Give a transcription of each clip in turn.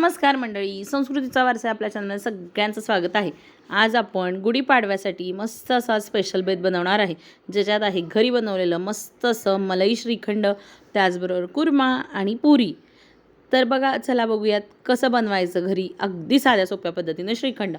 नमस्कार मंडळी संस्कृतीचा वारसा आपल्या चॅनलमध्ये सगळ्यांचं स्वागत आहे. आज आपण गुढीपाडव्यासाठी मस्त असा स्पेशल बेत बनवणार आहे. ज्याच्यात आहे घरी बनवलेलं मस्त असं मलई श्रीखंड त्याचबरोबर कुर्मा आणि पुरी. तर बघा चला बघूयात कसं बनवायचं घरी अगदी साध्या सोप्या पद्धतीने श्रीखंड.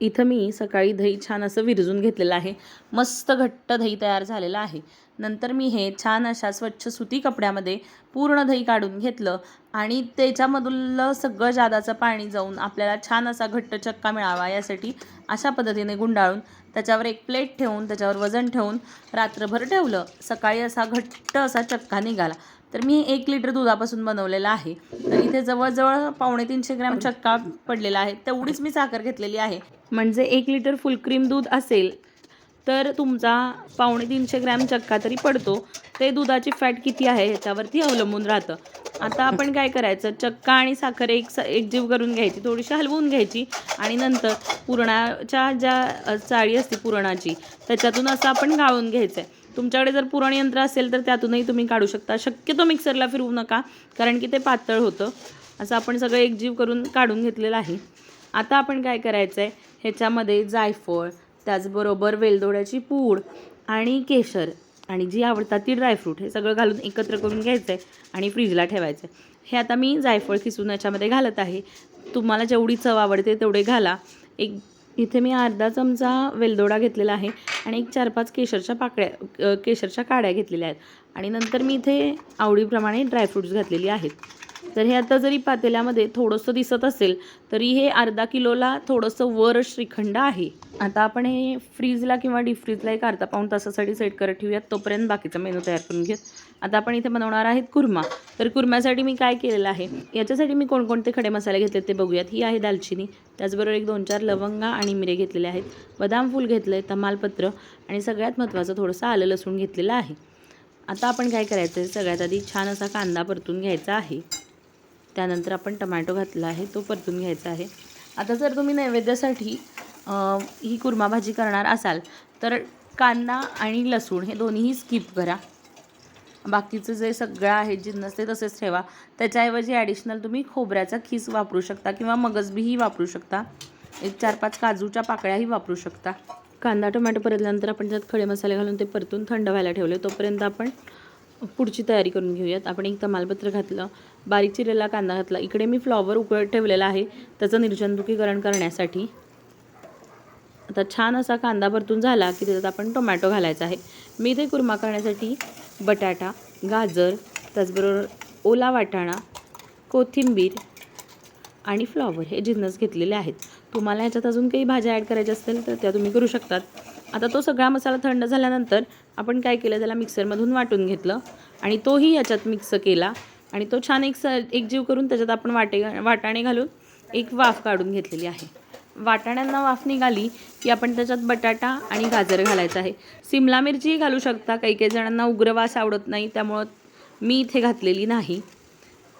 इथं मी सकाळी दही छान असं विरजून घेतलेलं आहे. मस्त घट्ट दही तयार झालेलं आहे. नंतर मी हे छान अशा स्वच्छ सुती कपड्यामध्ये पूर्ण दही काढून घेतलं आणि त्याच्यामधलं सगळं जादाचं पाणी जाऊन आपल्याला छान असा घट्ट चक्का मिळावा यासाठी अशा पद्धतीने गुंडाळून त्याच्यावर एक प्लेट ठेवून त्याच्यावर वजन ठेवून रात्रभर ठेवलं. सकाळी असा घट्ट असा चक्का निघाला. तर मी एक लिटर दुधापासून बनवलेला आहे. तर इथे जवळजवळ पावणे तीनशे ग्रॅम चक्का पडलेला आहे. तेवढीच मी साखर घेतलेली आहे. म्हणजे एक लिटर फुल क्रीम दूध असेल तर तुमचा पावणे तीनशे ग्रॅम चक्का तरी पडतो. ते दुधाची फॅट किती आहे ह्याच्यावरती अवलंबून राहतं. आता आपण काय करायचं? चक्का आणि साखर एक स एकजीव करून घ्यायची थोडीशी हलवून घ्यायची आणि नंतर पुरणाच्या ज्या चाळी असते पुरणाची त्याच्यातून असं आपण गाळून घ्यायचं आहे तुमच्याकडे जर पुरण यंत्र असेल तर त्यातूनही तुम्ही काढू शकता. शक्यतो मिक्सरला फिरवू नका कारण की ते पातळ होतं. असं आपण सगळं एकजीव करून काढून घेतलेलं आहे. आता आपण काय करायचं आहे ह्याच्यामध्ये जायफळ त्याचबरोबर वेलदोड्याची पूड आणि केशर. आणि जी आवडतात ती ड्रायफ्रूट हे सगळं घालून एकत्र करून घ्यायचं आहे आणि फ्रीजला ठेवायचं आहे हे आता मी जायफळ खिसून याच्यामध्ये घालत आहे. तुम्हाला जेवढी चव आवडते तेवढे घाला. एक इथे मी अर्धा चमचा वेलदोडा घेतलेला आहे आणि एक चार पाच केशरच्या पाकळ्या केशरच्या काड्या घेतलेल्या आहेत. आणि नंतर मी इथे आवडीप्रमाणे ड्रायफ्रूट्स घातलेली आहेत. तर हे आता जरी पातेल्यामध्ये थोडंसं दिसत असेल तरी हे अर्धा किलोला थोडंसं वर श्रीखंड आहे. आता आपण हे फ्रीजला किंवा डीप फ्रीजला एक अर्धा पाऊण तासासाठी सेट करत ठेवूयात. तोपर्यंत बाकीचा मेनू तयार करून घेत. आता आपण इथे बनवणार आहेत कुर्मा. तर कुर्म्यासाठी मी काय केलेलं आहे याच्यासाठी मी कोणकोणते खडे मसाले घेतले ते बघूयात. ही आहे दालचिनी त्याचबरोबर एक दोन चार लवंगा आणि मिरे घेतलेले आहेत बदाम फूल घेतलं आहे तमालपत्र आणि सगळ्यात महत्त्वाचं थोडंसं आलं लसूण घेतलेलं आहे. आता आपण काय करायचं आहे सगळ्यात आधी छान असा कांदा परतून घ्यायचा आहे. त्यानंतर आपण टमॅटो घातला आहे तो परतून घ्यायचा आहे. आता जर तुम्ही नैवेद्यासाठी ही कुर्मा भाजी करणार असाल तर कांदा आणि लसूण हे दोन्हीही स्किप करा. बाकीचं जे सगळं आहे जिन्नस ते तसेच ठेवा. त्याच्याऐवजी ॲडिशनल तुम्ही खोबऱ्याचा खीस वापरू शकता किंवा मगजबीही वापरू शकता. एक चार पाच काजूच्या पाकळ्याही वापरू शकता. कांदा टोमॅटो परतल्यानंतर आपण त्यात खडे मसाले घालून ते परतून थंड व्हायला ठेवले. तोपर्यंत आपण पुढची तयारी करून घेऊयात. आपण एक तमालपत्र घातलं बारीक चिरलेला कांदा घातला. इकडे मी फ्लॉवर उकळत ठेवलेला आहे त्याचं निर्जंतुकीकरण करण्यासाठी. आता छान असा कांदा परतून झाला की त्याच्यात आपण टोमॅटो घालायचा आहे. मी इथे कुर्मा करण्यासाठी बटाटा गाजर त्याचबरोबर ओला वाटाणा कोथिंबीर आणि फ्लॉवर हे जिन्नस घेतलेले आहेत. तुम्हाला ह्याच्यात अजून काही भाज्या ॲड करायच्या असतील तर त्या तुम्ही करू शकतात. आता तो सगळा मसाला थंड झाल्यानंतर आपण काय केलं त्याला मिक्सरमधून वाटून घेतलं आणि तोही याच्यात मिक्स केला आणि तो छान एक स एकजीव करून त्याच्यात आपण वाटे वाटाणे घालून एक वाफ काढून घेतलेली आहे. वाटाण्यांना वाफ निघाली की आपण त्याच्यात बटाटा आणि गाजर घालायचं आहे. सिमला मिरचीही घालू शकता काही काही जणांना उग्रवास आवडत नाही त्यामुळं मी इथे घातलेली नाही.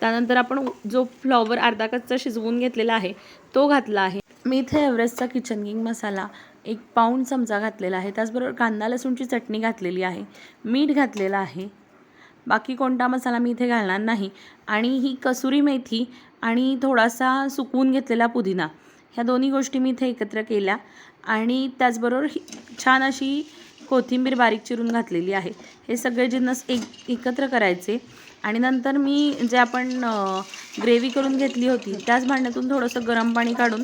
त्यानंतर आपण जो फ्लॉवर अर्धा कच्चा शिजवून घेतलेला आहे तो घातला आहे. मी इथे एव्हरेस्टचा किचन किंग मसाला एक पाऊण चमचा घातलेला आहे. त्याचबरोबर कांदा लसूणची चटणी घातलेली आहे. मीठ घातलेलं आहे. बाकी कोणता मसाला मी इथे घालणार नाही. आणि ही कसुरी मेथी आणि थोडासा सुकवून घेतलेला पुदिना. ह्या दोन्ही गोष्टी मी इथे एकत्र केल्या. आणि त्याचबरोबर ही छान अशी कोथिंबीर बारीक चिरून घातलेली आहे. हे सगळे जिन्नस एक एकत्र करायचे. आणि नंतर मी जे आपण ग्रेव्ही करून घेतली होती त्याच भांड्यातून थोडंसं गरम पाणी काढून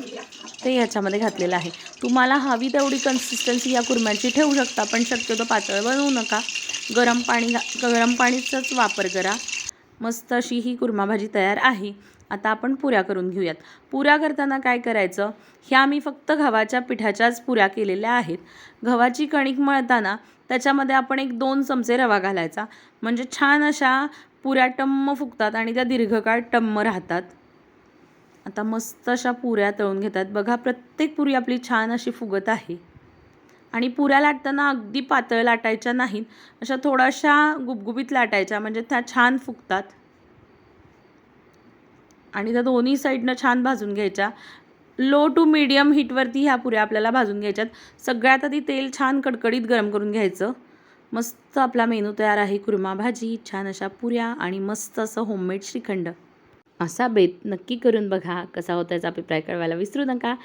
ते याच्यामध्ये घातलेलं आहे. तुम्हाला हवी तेवढी कन्सिस्टन्सी या कुर्म्याची ठेवू शकता पण शक्यतो पातळ बनवू नका. गरम पाणी घा गरम पाणीचाच वापर करा. मस्त अशी ही कुर्मा भाजी तयार आहे. आता आपण पुऱ्या करून घेऊयात. पुऱ्या करताना काय करायचं ह्या मी फक्त गव्हाच्या पिठाच्याच पुऱ्या केलेल्या आहेत. गव्हाची कणिक मळताना त्याच्यामध्ये आपण एक दोन चमचे रवा घालायचा. म्हणजे छान अशा पुऱ्या टम्म फुगतात आणि त्या दीर्घकाळ टम्म राहतात. आता मस्त अशा पुऱ्या तळून घेतात. बघा प्रत्येक पुरी आपली छान अशी फुगत आहे. आणि पुऱ्या लाटताना अगदी पातळ लाटायच्या नाहीत. अशा थोड्याशा गुबगुबीत लाटायच्या म्हणजे त्या छान फुगतात. आणि त्या दोन्ही साईडनं छान भाजून घ्यायच्या. लो टू मिडियम हीटवरती ह्या पुऱ्या आपल्याला भाजून घ्यायच्यात. सगळ्यात आधी तेल छान कडकडीत गरम करून घ्यायचं. मस्त आपला मेनू तयार आहे कुर्मा भाजी छान अशा पुऱ्या आणि मस्त असं होममेड श्रीखंड. असा बेत नक्की करून बघा कसा होता याचा अभिप्राय कळवायला विसरू नका.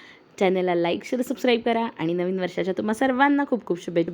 चॅनलला लाईक शेअर सबस्क्राईब करा आणि नवीन वर्षाच्या तुम्हा सर्वांना खूप खूप शुभेच्छा.